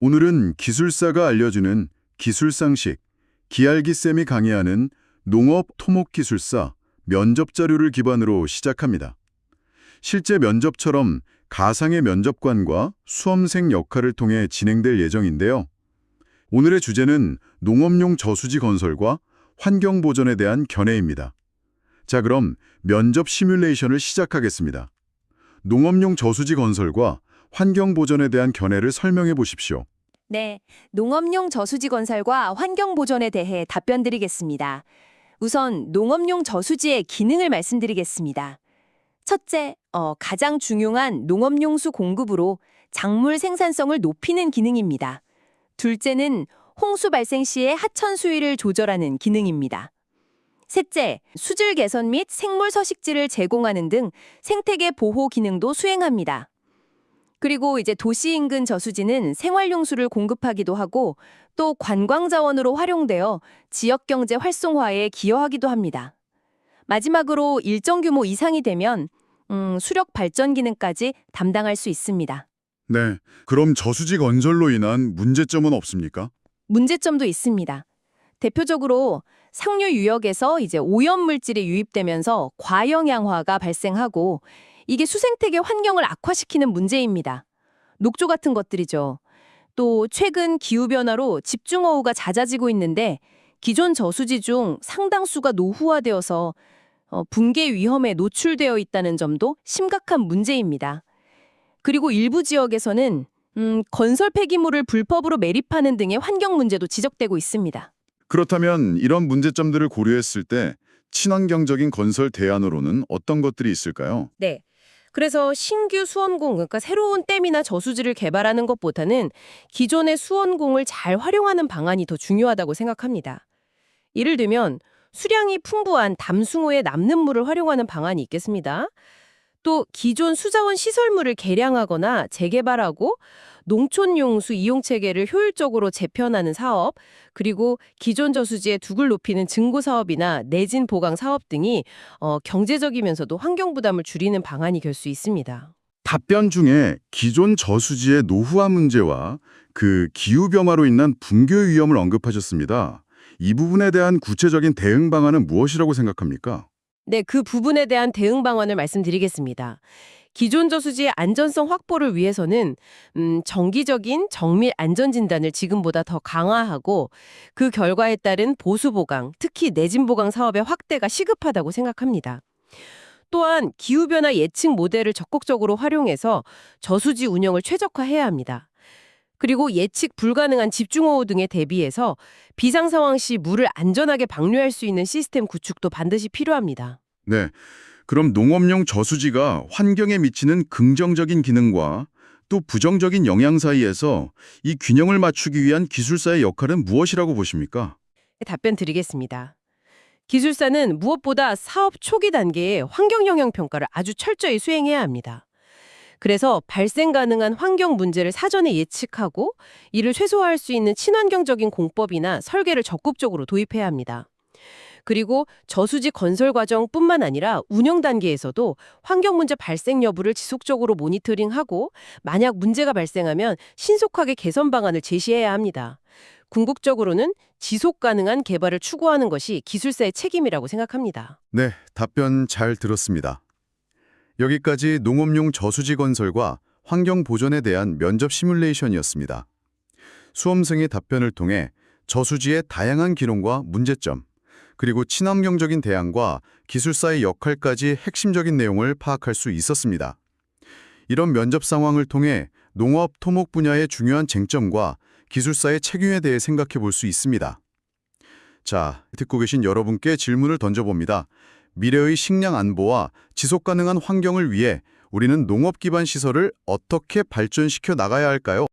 오늘은 기술사가 알려주는 기술상식, 기알기쌤이 강의하는 농업 토목기술사 면접 자료를 기반으로 시작합니다. 실제 면접처럼 가상의 면접관과 수험생 역할을 통해 진행될 예정인데요. 오늘의 주제는 농업용 저수지 건설과 환경 보전에 대한 견해입니다. 자, 그럼 면접 시뮬레이션을 시작하겠습니다. 농업용 저수지 건설과 환경 보전에 대한 견해를 설명해 보십시오. 네, 농업용 저수지 건설과 환경 보존에 대해 답변 드리겠습니다. 우선 농업용 저수지의 기능을 말씀드리겠습니다. 첫째, 어, 가장 중요한 농업용수 공급으로 작물 생산성을 높이는 기능입니다. 둘째는 홍수 발생 시의 하천 수위를 조절하는 기능입니다. 셋째, 수질 개선 및 생물 서식지를 제공하는 등 생태계 보호 기능도 수행합니다. 그리고 이제 도시 인근 저수지는 생활용수를 공급하기도 하고 또 관광 자원으로 활용되어 지역 경제 활성화에 기여하기도 합니다. 마지막으로 일정 규모 이상이 되면 음, 수력 발전 기능까지 담당할 수 있습니다. 네, 그럼 저수지 건설로 인한 문제점은 없습니까? 문제점도 있습니다. 대표적으로 상류 유역에서 이제 오염 물질이 유입되면서 과영양화가 발생하고 이게 수생태계 환경을 악화시키는 문제입니다. 녹조 같은 것들이죠. 또 최근 기후 변화로 집중호우가 잦아지고 있는데 기존 저수지 중 상당수가 노후화되어서 어, 붕괴 위험에 노출되어 있다는 점도 심각한 문제입니다. 그리고 일부 지역에서는 음, 건설 폐기물을 불법으로 매립하는 등의 환경 문제도 지적되고 있습니다. 그렇다면 이런 문제점들을 고려했을 때 친환경적인 건설 대안으로는 어떤 것들이 있을까요? 네. 그래서 신규 수원공, 그러니까 새로운 댐이나 저수지를 개발하는 것보다는 기존의 수원공을 잘 활용하는 방안이 더 중요하다고 생각합니다. 예를 들면 수량이 풍부한 담숭어에 남는 물을 활용하는 방안이 있겠습니다. 또 기존 수자원 시설물을 개량하거나 재개발하고 농촌 용수 이용 체계를 효율적으로 재편하는 사업, 그리고 기존 저수지의 둑을 높이는 증고 사업이나 내진 보강 사업 등이 어, 경제적이면서도 환경 부담을 줄이는 방안이 될 수 있습니다. 답변 중에 기존 저수지의 노후화 문제와 그 기후 변화로 인한 붕괴 위험을 언급하셨습니다. 이 부분에 대한 구체적인 대응 방안은 무엇이라고 생각합니까? 네, 그 부분에 대한 대응 방안을 말씀드리겠습니다. 기존 저수지의 안전성 확보를 위해서는 음, 정기적인 정밀 안전 진단을 지금보다 더 강화하고 그 결과에 따른 보수 보강, 특히 내진 보강 사업의 확대가 시급하다고 생각합니다. 또한 기후 변화 예측 모델을 적극적으로 활용해서 저수지 운영을 최적화해야 합니다. 그리고 예측 불가능한 집중호우 등에 대비해서 비상 상황 시 물을 안전하게 방류할 수 있는 시스템 구축도 반드시 필요합니다. 네. 그럼 농업용 저수지가 환경에 미치는 긍정적인 기능과 또 부정적인 영향 사이에서 이 균형을 맞추기 위한 기술사의 역할은 무엇이라고 보십니까? 답변 드리겠습니다. 기술사는 무엇보다 사업 초기 단계에 환경 영향 평가를 아주 철저히 수행해야 합니다. 그래서 발생 가능한 환경 문제를 사전에 예측하고 이를 최소화할 수 있는 친환경적인 공법이나 설계를 적극적으로 도입해야 합니다. 그리고 저수지 건설 과정뿐만 아니라 운영 단계에서도 환경 문제 발생 여부를 지속적으로 모니터링하고 만약 문제가 발생하면 신속하게 개선 방안을 제시해야 합니다. 궁극적으로는 지속 가능한 개발을 추구하는 것이 기술사의 책임이라고 생각합니다. 네, 답변 잘 들었습니다. 여기까지 농업용 저수지 건설과 환경 보존에 대한 면접 시뮬레이션이었습니다. 수험생의 답변을 통해 저수지의 다양한 기능과 문제점, 그리고 친환경적인 대안과 기술사의 역할까지 핵심적인 내용을 파악할 수 있었습니다. 이런 면접 상황을 통해 농업, 토목 분야의 중요한 쟁점과 기술사의 책임에 대해 생각해 볼 수 있습니다. 자, 듣고 계신 여러분께 질문을 던져봅니다. 미래의 식량 안보와 지속 가능한 환경을 위해 우리는 농업 기반 시설을 어떻게 발전시켜 나가야 할까요?